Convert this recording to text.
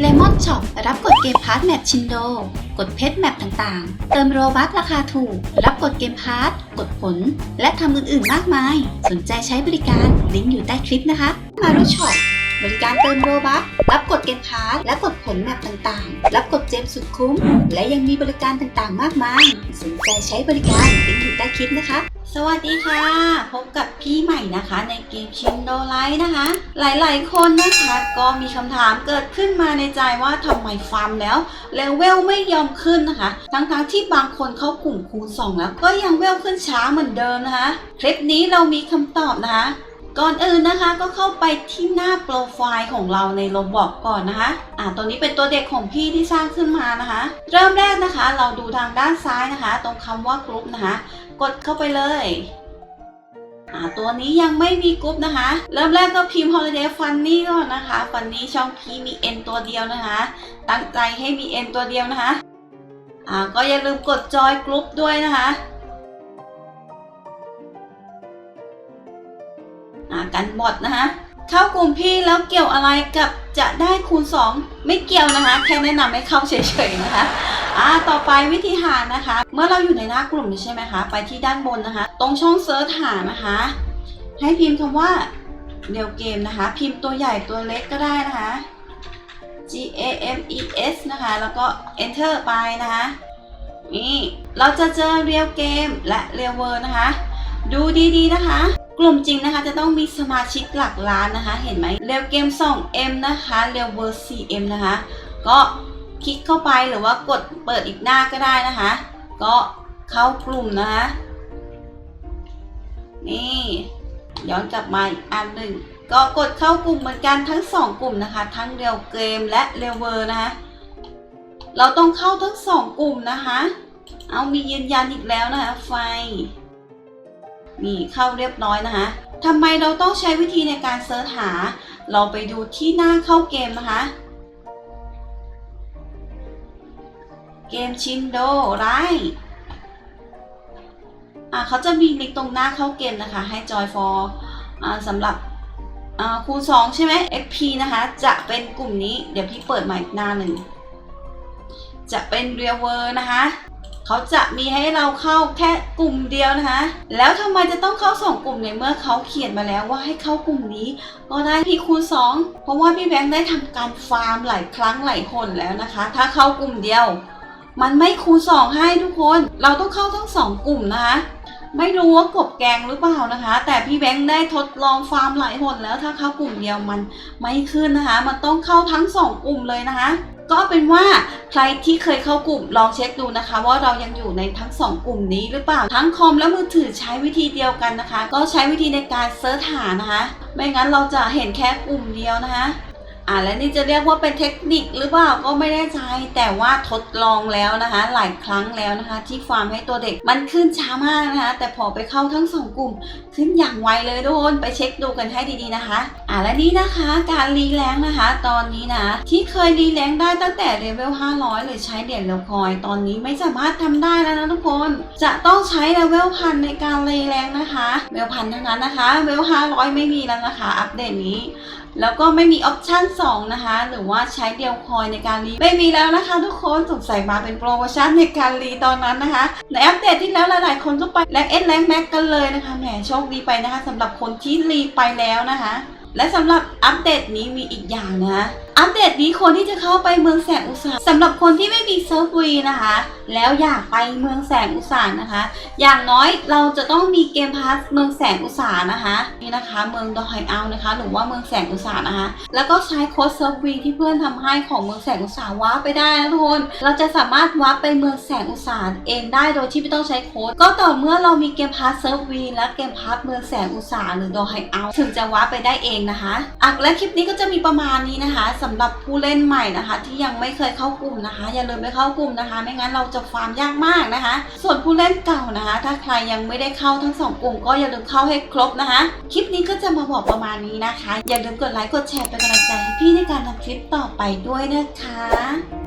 เลมอนช็อปรับกดเกมพาร์ทแมปชินโด กดเพชรแมปต่างๆ เติมโรบัคราคาถูก รับกดเกมพาร์ทกดผล และทำอื่นๆมากมาย สนใจใช้บริการลิงก์อยู่ใต้คลิปนะคะ มารุช็อป บริการเติมโรบัครับกดเกมพาร์ทและกดผลแมปต่างๆ รับกดเจมสุดคุ้ม และยังมีบริการต่างๆ มากมาย สนใจใช้บริการลิงก์อยู่ใต้คลิปนะคะ สวัสดีค่ะ พบกับพี่ใหม่นะคะในเกมชินโดไลท์นะคะ หลายๆ คนนะคะก็มีคำถามเกิดขึ้นมาในใจว่าทำไมฟาร์มแล้วเลเวลไม่ยอมขึ้นนะคะ ทั้งๆที่บางคนเข้ากลุ่มคูณ2แล้วก็ยังเวลขึ้นช้าเหมือนเดิมนะคะ คลิปนี้เรามีคำตอบนะคะ ก่อนอื่นนะคะก็เข้าไปที่หน้าโปรไฟล์ของเราในโรบอกก่อนนะคะ อ่าตัวนี้เป็นตัวเด็กของพี่ที่สร้างขึ้นมานะคะ เริ่มแรกนะคะ เราดูทางด้านซ้ายนะคะ ตรงคำว่ากรุ๊ปนะคะ กดเข้าไปเลยอ่าตัวนี้ยังไม่มีกรุ๊ปนะคะ เริ่มแรกก็พิมพ์ holiday funny ก่อนนะคะ funny ช่องพี่มี n ตัวเดียวนะคะ ตั้งใจให้มี n ตัวเดียวนะคะ อ่าก็อย่าลืมกดจอยกรุ๊ปด้วยนะคะ กันบอทนะคะ เข้ากลุ่มพี่แล้วเกี่ยวอะไรกับจะได้คูณ 2 ไม่เกี่ยวนะคะ แค่แนะนำให้เข้าเฉยๆนะคะอ่าต่อไปวิธีหานะคะ เมื่อเราอยู่ในหน้ากลุ่มใช่ไหมคะ ไปที่ด้านบนนะคะ ตรงช่องเซิร์ชหานะคะ ให้พิมพ์คำว่าเรียวเกมนะคะ พิมพ์ตัวใหญ่ตัวเล็กก็ได้นะคะ G A M E S นะคะ แล้วก็ enter ไปนะคะ นี่ เราจะเจอเรียวเกมและเรียวเวอร์นะคะ ดูดีๆนะคะ กลุ่มจริงนะคะจะต้องมีสมาชิกหลักล้านนะคะ เห็นไหมเรียวเกม 2M นะคะเรียวเวอร์ 4M นะคะ ก็คลิกเข้าไปหรือว่ากดเปิดอีกหน้าก็ได้นะคะ ก็เข้ากลุ่มนะคะนี่ย้อนกลับมาอีกอันหนึ่งก็กดเข้ากลุ่มเหมือนกันทั้งสองกลุ่มนะคะ ทั้งเรียวเกมและเรียวเวอร์นะคะ เราต้องเข้าทั้งสองกลุ่มนะคะ เอามียืนยันอีกแล้วนะคะไฟ นี่เข้าเรียบร้อยนะคะทำไมเราต้องใช้วิธีในการเสิร์ชหา เราไปดูที่หน้าเข้าเกมนะคะ เกมชินโดไรอ่าเขาจะมีลิงก์ตรงหน้าเข้าเกมนะคะ ให้จอยฟอร์สำหรับคูณ2ใช่ไหม XP นะคะ จะเป็นกลุ่มนี้ เดี๋ยวพี่เปิดใหม่หน้าหนึ่ง จะเป็นเรียเวอร์นะคะ เขาจะมีให้เราเข้าแค่กลุ่มเดียวนะคะ แล้วทำไมจะต้องเข้าสองกลุ่มในเมื่อเขาเขียนมาแล้วว่าให้เข้ากลุ่มนี้ก็ได้พี่คูณ2เพราะว่าพี่แบงค์ได้ทำการฟาร์มหลายครั้งหลายคนแล้วนะคะ ถ้าเข้ากลุ่มเดียว มันไม่คูณ2ให้ทุกคน เราต้องเข้าทั้งสองกลุ่มนะคะไม่รู้ว่ากบแกงหรือเปล่านะคะ แต่พี่แบงค์ได้ทดลองฟาร์มหลายคนแล้วถ้าเข้ากลุ่มเดียวมันไม่ขึ้นนะคะ มันต้องเข้าทั้งสองกลุ่มเลยนะคะ ก็เป็นว่าใครที่เคยเข้ากลุ่มลองเช็คดูนะคะ ว่าเรายังอยู่ในทั้งสองกลุ่มนี้หรือเปล่าทั้งคอมและมือถือใช้วิธีเดียวกันนะคะ ก็ใช้วิธีในการเซิร์ชหานะคะ ไม่งั้นเราจะเห็นแค่กลุ่มเดียวนะคะ อ่าและนี่จะเรียกว่าเป็นเทคนิคหรือเปล่าก็ไม่แน่ใจแต่ว่าทดลองแล้วนะคะ หลายครั้งแล้วนะคะ ที่ฟาร์มให้ตัวเด็กมันขึ้นช้ามากนะคะ แต่พอไปเข้าทั้งสองกลุ่ม ขึ้นอย่างไวเลยทุกคนไปเช็คดูกันให้ดีๆนะคะอ่าและนี่นะคะการรีแรงนะคะ ตอนนี้นะ ที่เคยรีแรงได้ตั้งแต่เลเวล500 หรือใช้เหรียญเลวคอย ตอนนี้ไม่สามารถทำได้แล้วนะทุกคน จะต้องใช้เลเวลพันในการรีแรงนะคะเลเวลพันเท่านั้นนะคะเลเวล500 ไม่มีแล้วนะคะ อัปเดตนี้ แล้วก็ไม่มีออปชั่น2นะคะ หรือว่าใช้เดียวคอยในการรีไม่มีแล้วนะคะทุกคนสงสัยมาเป็นโปรโมชั่นในการรีตอนนั้นนะคะ ในอัปเดตที่แล้วหลายๆ คนก็ไปแลกเอ็นแลกแม็กกันเลยนะคะแหมโชคดีไปนะคะสำหรับคนที่รีไปแล้วนะคะ และสำหรับอัปเดตนี้มีอีกอย่างนะคะ อัปเดตนี้คนที่จะเข้าไปเมืองแสงอุตสาหสำหรับคนที่ไม่มีเซิร์ฟวีนะคะ แล้วอยากไปเมืองแสงอุตสาหนะคะ อย่างน้อยเราจะต้องมีเกมพาสเมืองแสงอุตสาหนะคะนี่นะคะ เมืองดอยเอานะคะ หรือว่าเมืองแสงอุตสาหนะคะ แล้วก็ใช้โค้ดเซิร์ฟวีที่เพื่อนทำให้ของเมืองแสงอุตสาหว้าร์ปไปได้นะทุกคนเราจะสามารถวาร์ปไปเมืองแสงอุตสาหเองได้โดยที่ไม่ต้องใช้โค้ดก็ต่อเมื่อเรามีเกมพาสเซิร์ฟวีและเกมพาสเมืองแสงอุตสาหหรือดอยเอาถึงจะวาร์ปไปได้เองนะคะอะและคลิปนี้ก็จะมีประมาณนี้นะคะสำหรับผู้เล่นใหม่นะคะ ที่ยังไม่เคยเข้ากลุ่มนะคะ อย่าลืมไปเข้ากลุ่มนะคะ ไม่งั้นเราจะฟาร์มยากมากนะคะ ส่วนผู้เล่นเก่านะคะ ถ้าใครยังไม่ได้เข้าทั้งสองกลุ่ม ก็อย่าลืมเข้าให้ครบนะคะ คลิปนี้ก็จะมาบอกประมาณนี้นะคะ อย่าลืมกดไลค์กดแชร์เป็นกำลังใจให้พี่ในการทำคลิปต่อไปด้วยนะคะ